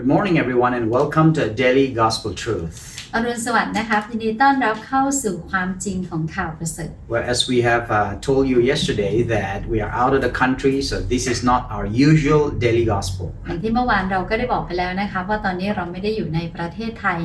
Good morning, everyone, and welcome to Daily Gospel Truth. อรุณสวัสดิ์นะครับยินดีต้อนรับเข้าสู่ความจริงของข่าวประเสริฐ Well, as we have uh, told you yesterday, that we are out of the country, so this is not our usual daily gospel. อย่างที่เมื่อวานเราก็ได้บอกไปแล้วนะคะว่าตอนนี้เราไม่ได้อยู่ในประเทศไทย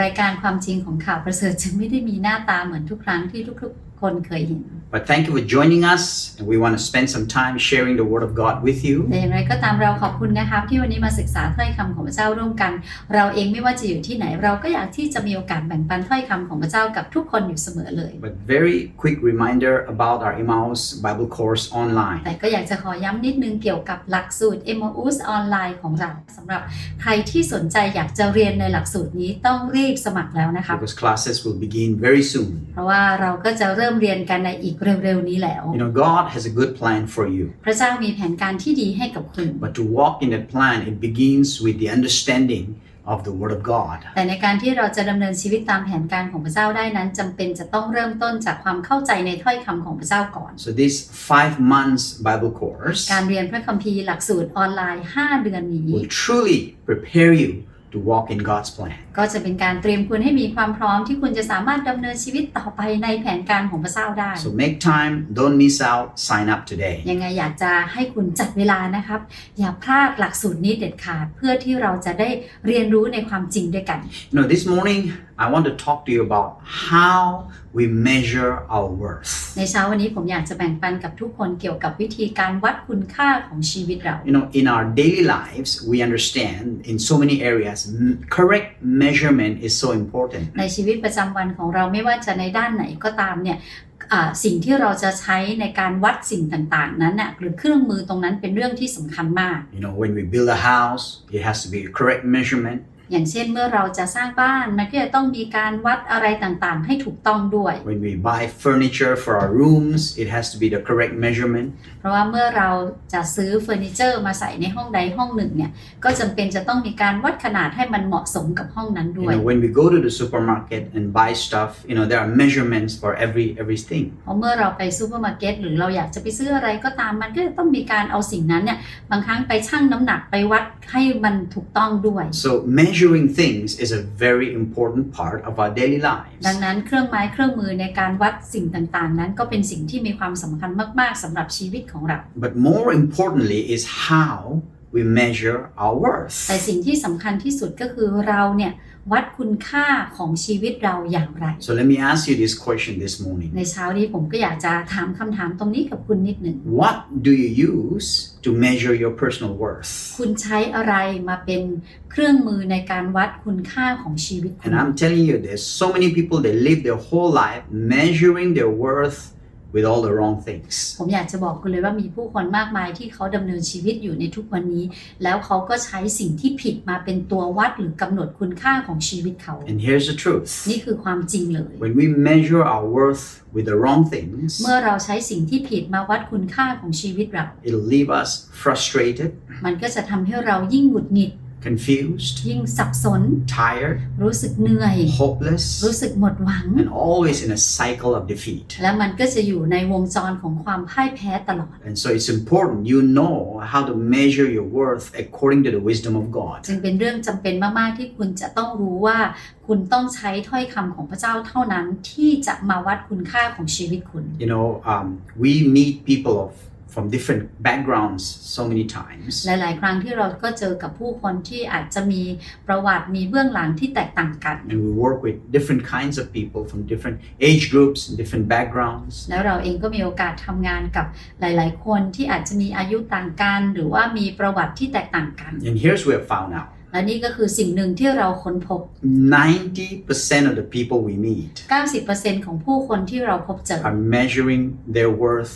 รายการความจริงของข่าวประเสริฐจึงไม่ได้มีหน้าตาเหมือนทุกครั้งที่ทุกๆ คนเคยเห็น But thank you for joining us, and we want to spend some time sharing the Word of God with you. แต่อย่างไรก็ตามเราขอบคุณนะครับที่วันนี้มาศึกษาถ้อยคำของพระเจ้าร่วมกัน เราเองไม่ว่าจะอยู่ที่ไหน เราก็อยากที่จะมีโอกาสแบ่งปันถ้อยคำของพระเจ้ากับทุกคนอยู่เสมอเลย But very quick reminder about our Emmaus Bible course online. แต่ก็อยากจะขอย้ำนิดนึงเกี่ยวกับหลักสูตร m o u s ออนไลน์ของเราสำหรับใครที่สนใจอยากจะเรียนในหลักสูตรนี้ต้องรีบสมัครแล้วนะครับ Because classes will begin very soon. เพราะว่าเราก็จะเริ่มเรียนกันในอีกเร็วๆนี้แล้ว You know, God has a good plan for you. พระเจ้ามีแผนการที่ดีให้กับคุณ But to walk in that plan, it begins with the understanding of the Word of God. แต่ในการที่เราจะดำเนินชีวิตตามแผนการของพระเจ้าได้นั้นจำเป็นจะต้องเริ่มต้นจากความเข้าใจในถ้อยคำของพระเจ้าก่อน So this five months Bible course การเรียนพระคัมภีร์หลักสูตรออนไลน์ 5 เดือนนี้ will truly prepare you to walk in God's plan. ก็จะเป็นการเตรียมคุณให้มีความพร้อมที่คุณจะสามารถดำเนินชีวิตต่อไปในแผนการของพระเจ้าได้ So make time, don't miss out, sign up today. ยังไงอยากจะให้คุณจัดเวลานะครับ อย่าพลาดหลักสูตรนี้เด็ดขาดเพื่อที่เราจะได้เรียนรู้ในความจริงด้วยกัน You know, this morning I want to talk to you about how we measure our worth. ในเช้าวันนี้ผมอยากจะแบ่งปันกับทุกคนเกี่ยวกับวิธีการวัดคุณค่าของชีวิตเรา You know, in our daily lives, we understand in so many areas, m- correct measurement is so important. ในชีวิตประจำวันของเราไม่ว่าจะในด้านไหนก็ตามเนี่ยอ่าสิ่งที่เราจะใช้ในการวัดสิ่งต่างๆ นั้นน่ะหรือเครื่องมือตรงนั้นเป็นเรื่องที่สำคัญมาก You know, when we build a house, it has to be a correct measurement. อย่างเช่นเมื่อเราจะสร้างบ้านมันก็จะต้องมีการวัดอะไรต่างๆ ให้ถูกต้องด้วย When we buy furniture for our rooms, it has to be the correct measurement. เพราะว่าเมื่อเราจะซื้อเฟอร์นิเจอร์มาใส่ในห้องใดห้องหนึ่งเนี่ยก็จำเป็นจะต้องมีการวัดขนาดให้มันเหมาะสมกับห้องนั้น You ด้วย know, when we go to the supermarket and buy stuff, you know, there are measurements for every everything. เพราะเมื่อเราไปซูเปอร์มาร์เก็ตหรือเราอยากจะไปซื้ออะไรก็ตามมันก็จะต้องมีการเอาสิ่งนั้นเนี่ยบางครั้งไปชั่งน้ำหนักไปวัดให้มันถูกต้องด้วย So measuring things is a very important part of our daily lives. ดังนั้นเครื่องไม้เครื่องมือในการวัดสิ่งต่างๆ นั้นก็เป็นสิ่งที่มีความสำคัญมากๆสำหรับชีวิตของเรา But more importantly is how we measure our worth. แต่สิ่งที่สำคัญที่สุดก็คือเราเนี่ย วัดคุณค่าของชีวิตเราอย่างไร So let me ask you this question this morning. ในเช้านี้ผมก็อยากจะถามคำถามตรงนี้กับคุณนิดหนึ่ง What do you use to measure your personal worth? คุณใช้อะไรมาเป็นเครื่องมือในการวัดคุณค่าของชีวิตคุณ And I'm telling you, there's so many people that live their whole life measuring their worth with all the wrong things. ผมอยากจะบอกคุณเลยว่ามีผู้คนมากมายที่เขาดำเนินชีวิตอยู่ในทุกวันนี้ แล้วเขาก็ใช้สิ่งที่ผิดมาเป็นตัววัดหรือกำหนดคุณค่าของชีวิตเขา And here's the truth. นี่คือความจริงเลย When we measure our worth with the wrong things, เมื่อเราใช้สิ่งที่ผิดมาวัดคุณค่าของชีวิตเรา it'll leave us frustrated, มันก็จะทำให้เรายิ่งหงุดหงิด confused, ยิ่งสับสน tired, รู้สึกเหนื่อย hopeless, รู้สึกหมดหวัง and always in a cycle of defeat. และมันก็จะอยู่ในวงจรของความพ่ายแพ้ตลอด And so it's important you know how to measure your worth according to the wisdom of God. จึงเป็นเรื่องจำเป็นมากๆที่คุณจะต้องรู้ว่าคุณต้องใช้ถ้อยคำของพระเจ้าเท่านั้นที่จะมาวัดคุณค่าของชีวิตคุณ You know, um, we meet people of from different backgrounds so many times. หลาย ๆ ครั้งที่เราก็เจอกับผู้คนที่อาจจะมีประวัติมีเบื้องหลังที่แตกต่างกัน And we work with different kinds of people from different age groups and different backgrounds. แล้วเราเองก็มีโอกาสทำงานกับหลาย ๆ คนที่อาจจะมีอายุต่างกัน หรือว่ามีประวัติที่แตกต่างกัน And here's what we found out และนี่ก็คือสิ่งหนึ่งที่เราค้นพบ 90% of the people we meet 90%ของผู้คนที่เราพบเจอ are measuring their worth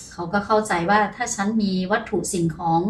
เขาก็เข้าใจว่าถ้าฉันมีวัตถุสิ่งของ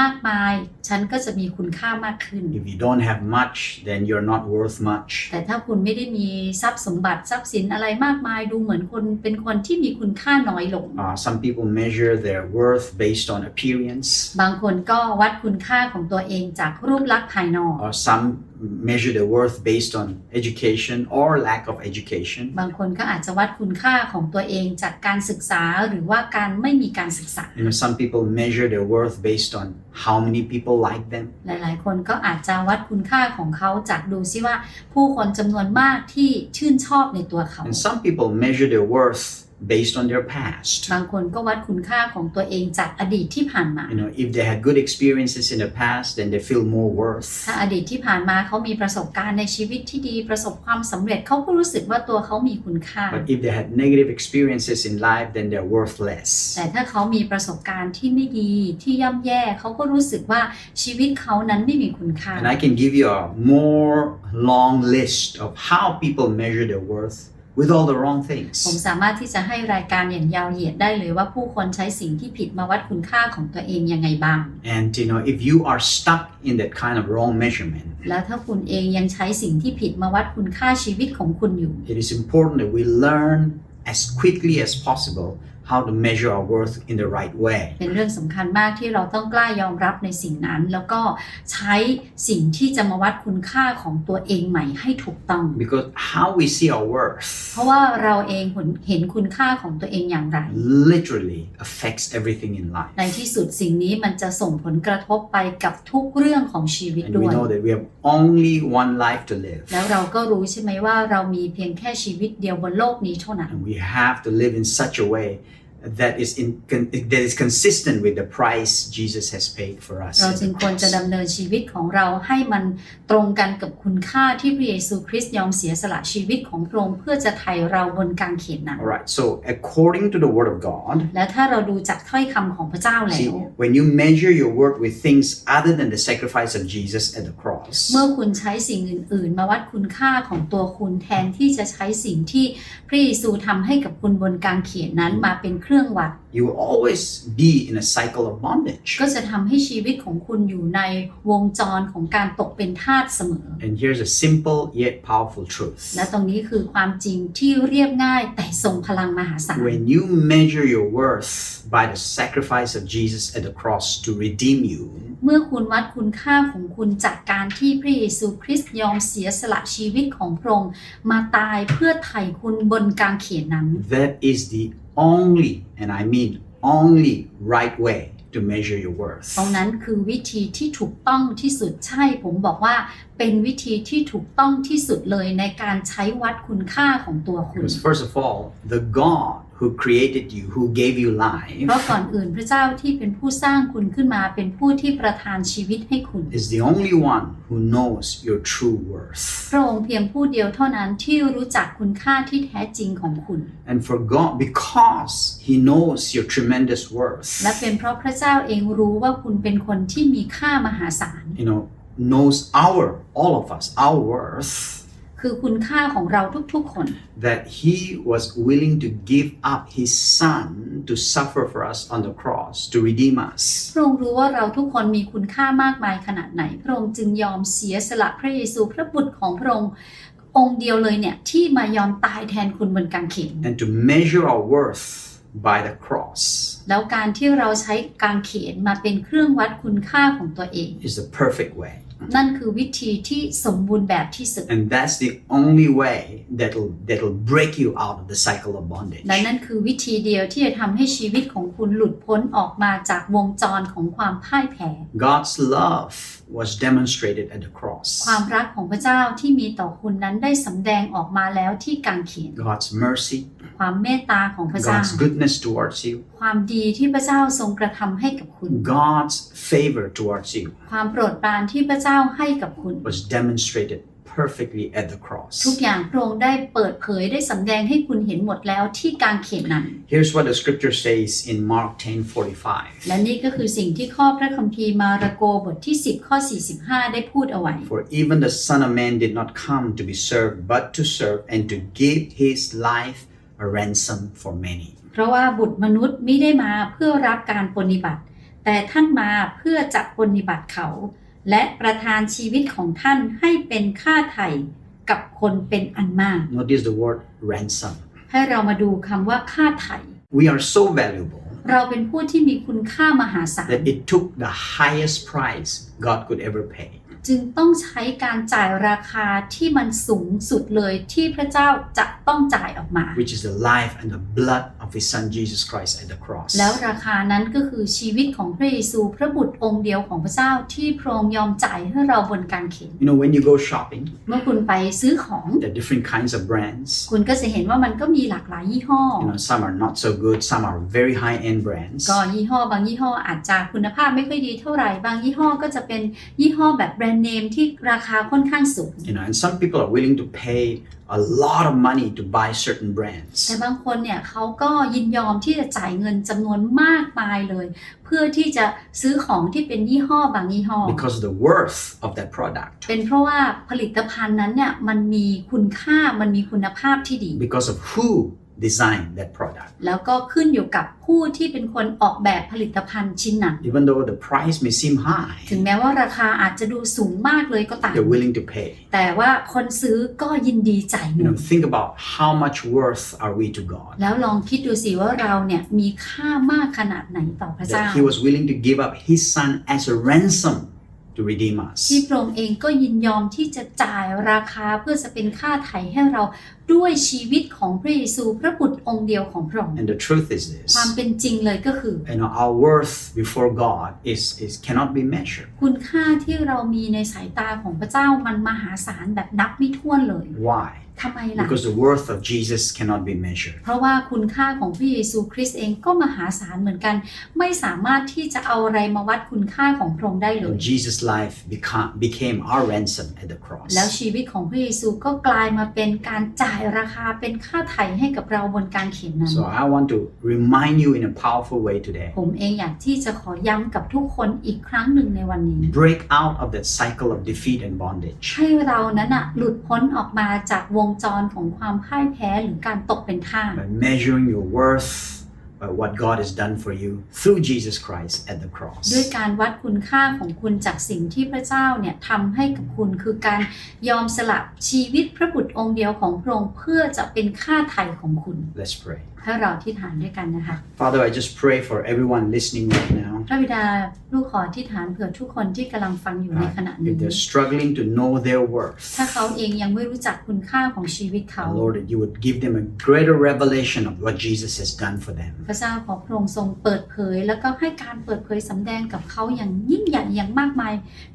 มากมาย ฉันก็จะมีคุณค่ามากขึ้น If you don't have much, then you're not worth much. แต่ถ้าคุณไม่ได้มีทรัพย์สมบัติทรัพย์สินอะไรมากมายดูเหมือนคนเป็นคนที่มีคุณค่าน้อยลง Uh, some people measure their worth based on appearance, บางคนก็วัดคุณค่าของตัวเองจากรูปลักษณ์ภายนอก or some measure their worth based on education or lack of education. บางคนก็อาจจะวัดคุณค่าของตัวเองจากการศึกษาหรือว่าการไม่มีการศึกษา You know, some people measure their worth based on how many people like them. หลายๆ คนก็อาจจะวัดคุณค่าของเขาจากดูซิว่าผู้คนจำนวนมากที่ชื่นชอบในตัวเขา And some people measure their worth based on their past. บางคนก็วัดคุณค่าของตัวเองจากอดีตที่ผ่านมา You know, if they had good experiences in the past, then they feel more worth. ถ้าอดีตที่ผ่านมาเขามีประสบการณ์ในชีวิตที่ดีประสบความสำเร็จเขาก็รู้สึกว่าตัวเขามีคุณค่า But if they had negative experiences in life, then they're worthless. แต่ถ้าเขามีประสบการณ์ที่ไม่ดีที่ย่ำแย่เขาก็รู้สึกว่าชีวิตเขานั้นไม่มีคุณค่า And I can give you a more long list of how people measure their worth with all the wrong ผม things. สามารถที่จะให้รายการอย่างยาวเหยียดได้เลยว่าผู้คนใช้สิ่งที่ผิดมาวัดคุณค่าของตัวเองยังไงบ้าง And you know, if you are stuck in that kind of wrong measurement, แล้วถ้าคุณเองยังใช้สิ่งที่ผิดมาวัดคุณค่าชีวิตของคุณอยู่ it is important that we learn as quickly as possible how to measure our worth in the right way. เป็นเรื่องสำคัญมากที่เราต้องกล้ายอมรับในสิ่งนั้น แล้วก็ใช้สิ่งที่จะมาวัดคุณค่าของตัวเองใหม่ให้ถูกต้อง Because how we see our worth เพราะว่าเราเองเห็นคุณค่าของตัวเองอย่างไร literally affects everything in life. ในที่สุดสิ่งนี้มันจะส่งผลกระทบไปกับทุกเรื่องของชีวิต And ด้ we วย know that we have only one life to live. แล้วเราก็รู้ใช่ไหมว่าเรามีเพียงแค่ชีวิตเดียวบนโลกนี้เท่านั้น And we have to live in such a way that is in con- that is consistent with the price Jesus has paid for us. เรา at จึ the งควรจะ cross. ดำเนินชีวิตของเราให้มันตรงกันกับคุณค่าที่พระเยซูคริสต์ยอมเสียสละชีวิตของพระองค์เพื่อจะไถ่เราบนกางเขนนั้น All right. So according to the Word of God, และถ้าเราดูจากถ้อยคำของพระเจ้าแล้ see ว when you measure your worth with things other than the sacrifice of Jesus at the cross, เมื่อคุณใช้สิ่งอื่น ๆ มาวัดคุณค่าของตัวคุณแทนที่จะใช้สิ่งที่พระเยซูทำให้กับคุณบนกางเขนนั้นมาเป็นเครื่องวัด you will always be in a cycle of bondage. ก็จะทำให้ชีวิตของคุณอยู่ในวงจรของการตกเป็นทาสเสมอ And here's a simple yet powerful truth. และตรงนี้คือความจริงที่เรียบง่ายแต่ทรงพลังมหาศาล When you measure your worth by the sacrifice of Jesus at the cross to redeem you, เมื่อคุณวัดคุณค่าของคุณจากการที่พระเยซูคริสต์ยอมเสียสละชีวิตของพระองค์มาตายเพื่อไถ่คุณบนกางเขนนั้น that is the only, and I mean only, right way to measure your ตรง worth. นั้นคือวิธีที่ถูกต้องที่สุดใช่ ผมบอกว่าเป็นวิธีที่ถูกต้องที่สุดเลยในการใช้วัดคุณค่าของตัวคุณ Because, first of all, the God who created you, who gave you เพราะ life, ก่อนอื่นพระเจ้าที่เป็นผู้สร้างคุณขึ้นมาเป็นผู้ที่ประทานชีวิตให้คุณ is the only one who knows your true worth. พระองค์เพียงผู้เดียวเท่านั้นที่รู้จักคุณค่าที่แท้จริงของคุณ And for God, because He knows your tremendous และ worth, เป็นเพราะพระเจ้าเองรู้ว่าคุณเป็นคนที่มีค่ามหาศาล you know, knows our, all of us, our worth, คือคุณค่าของเราทุกๆคน that He was willing to give up His Son to suffer for us on the cross to redeem us. พระองค์รู้ว่าเราทุกคนมีคุณค่ามากมายขนาดไหน พระองค์จึงยอมเสียสละพระเยซูพระบุตรของพระองค์องค์เดียวเลยเนี่ยที่มายอมตายแทนคุณบนกางเขน And to measure our worth by the cross แล้วการที่เราใช้กางเขนมาเป็นเครื่องวัดคุณค่าของตัวเอง is the perfect way. นั่นคือวิธีที่สมบูรณ์แบบที่สุด And that's the only way that'll that'll break you out of the cycle of bondage. และนั่นคือวิธีเดียวที่จะทำให้ชีวิตของคุณหลุดพ้นออกมาจากวงจรของความพ่ายแพ้ God's love was demonstrated at the cross. ความรักของพระเจ้าที่มีต่อคุณนั้นได้สำแดงออกมาแล้วที่กางเขน God's mercy, ความเมตตาของพระเจ้า God's goodness towards you, ความดีที่พระเจ้าทรงกระทำให้กับคุณ God's favor towards you ความโปรดปรานที่พระเจ้าให้กับคุณ was demonstrated perfectly at the cross. ทุกอย่างพระองค์ได้เปิดเผยได้สำแดงให้คุณเห็นหมดแล้วที่กางเขนนั้น Here's what the scripture says in Mark 10:45. และนี่ก็คือสิ่งที่ข้อพระคัมภีร์มาระโกบทที่ 10 ข้อ 45 ได้พูดเอาไว้ For even the Son of Man did not come to be served, but to serve and to give his life a ransom for many. เพราะว่าบุตรมนุษย์ไม่ได้มาเพื่อรับการปฏิบัติ แต่ท่านมาเพื่อจะปฏิบัติเขา และประทานชีวิตของท่านให้เป็นค่าไถ่กับคนเป็นอันมาก Notice the word ransom. ให้เรามาดูคำว่าค่าไถ่ We are so valuable เราเป็นผู้ที่มีคุณค่ามหาศาล that it took the highest price God could ever pay. จึงต้องใช้การจ่ายราคาที่มันสูงสุดเลยที่พระเจ้าจะต้องจ่ายออกมา which is the life and the blood of His Son Jesus Christ at the cross. แล้วราคานั้นก็คือชีวิตของพระเยซูพระบุตรองค์เดียวของพระเจ้าที่พระองค์ยอมจ่ายให้เราบนกางเขน You know, when you go shopping, เมื่อคุณไปซื้อของ there are different kinds of brands. คุณก็จะเห็นว่ามันก็มีหลากหลายยี่ห้อ You know, some are not so good, some are very high-end brands. ก็ยี่ห้อบางยี่ห้ออาจจะคุณภาพไม่ค่อยดีเท่าไหร่บางยี่ห้อก็จะเป็นยี่ห้อแบบแบรนด์เนมที่ราคาค่อนข้างสูง You know, and some people are willing to pay a lot of money to buy certain brands แต่บางคนเนี่ยเขาก็ยินยอมที่จะจ่ายเงินจำนวนมากมายเลย เพื่อที่จะซื้อของที่เป็นยี่ห้อบางยี่ห้อ because of the worth of that product, เป็นเพราะว่าผลิตภัณฑ์นั้นเนี่ยมันมีคุณค่ามันมีคุณภาพที่ดี because of who designed that product. แล้วก็ขึ้นอยู่กับผู้ที่เป็นคนออกแบบผลิตภัณฑ์ชิ้นนั้น Even though the price may seem high, ถึงแม้ว่าราคาอาจจะดูสูงมากเลยก็ตาม they're willing to pay. แต่ว่าคนซื้อก็ยินดีจ่าย You เงิน know, think about how much worth are we to God? แล้วลองคิดดูสิว่าเราเนี่ยมีค่ามากขนาดไหนต่อพระเจ้า That He was willing to give up His Son as a ransom to redeem us. ที่พระองค์เองก็ยินยอมที่จะจ่ายราคาเพื่อจะเป็นค่าไถ่ให้เราด้วยชีวิตของพระเยซูพระบุตรองค์เดียวของพระองค์ And the truth is this ความเป็นจริงเลยก็คือ you know, our worth before God is, is cannot be measured. คุณค่าที่เรามีในสายตาของพระเจ้ามันมหาศาลแบบนับไม่ถ้วนเลย Why? ทำไมล่ะ Because the worth of Jesus cannot be measured. เพราะว่าคุณค่าของพระเยซูคริสต์เองก็มหาศาลเหมือนกัน ไม่สามารถที่จะเอาอะไรมาวัดคุณค่าของพระองค์ได้เล You ย know, Jesus' life become, became our ransom at the cross. แล้วชีวิตของพระเยซูก็กลายมาเป็นการจ่ายราคาเป็นค่าไถ่ให้กับเราบนการเขียนนั้น So I want to remind you in a powerful way today. ผมเองอยากที่จะขอย้ำกับทุกคนอีกครั้งหนึ่งในวันนี้ Break out of that cycle of defeat and bondage. ให้เรานั้นอะหลุดพ้นออกมาจากวงจรของความพ่ายแพ้หรือการตกเป็นท่าส by measuring your worth by what God has done for you through Jesus Christ at the cross. ด้วยการวัดคุณค่าของคุณจากสิ่งที่พระเจ้าเนี่ยทำให้กับคุณคือการยอมสละชีวิตพระบุตรองค์เดียวของพระองค์เพื่อจะเป็นค่าไถ่ของคุณ Let's pray. ให้เราที่ฐานด้วยกันนะคะ Father, I just pray for everyone listening right now. พระบิดาลูกขอที่ฐานเผื่อทุกคนที่กำลังฟังอยู่ในขณะ If นี้ they're struggling to know their worth, ถ้าเขาเองยังไม่รู้จักคุณค่าของชีวิตเขา Lord, that you would give them a greater revelation of what Jesus has done for them. พระเจ้าขอพระองค์ทรงเปิดเผย แล้วก็ให้การเปิดเผยสำแดงกับเขาอย่างยิ่งใหญ่อย่างมากมาย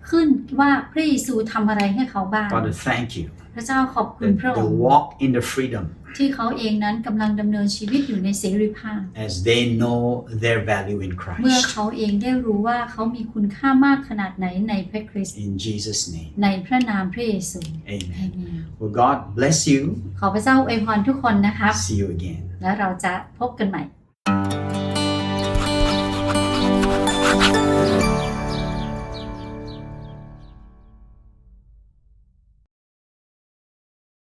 ขึ้นว่าพระเยซูทำอะไรให้เขาบ้าง Father, thank you พระเจ้าขอบคุณ that พระอง they'll ค์ walk in the freedom ที่เขาเองนั้นกำลังดำเนินชีวิตอยู่ในเสรีภาพ as they know their value in เมื่อ Christ. เขาเองได้รู้ว่าเขามีคุณค่ามากขนาดไหนในพระคริสต์ In Jesus' name, ในพระนามพระเยซู amen. อาเมน Well, God bless you. ขอพระเจ้าอวยพรทุกคนนะครับ See you again. และเราจะพบกันใหม่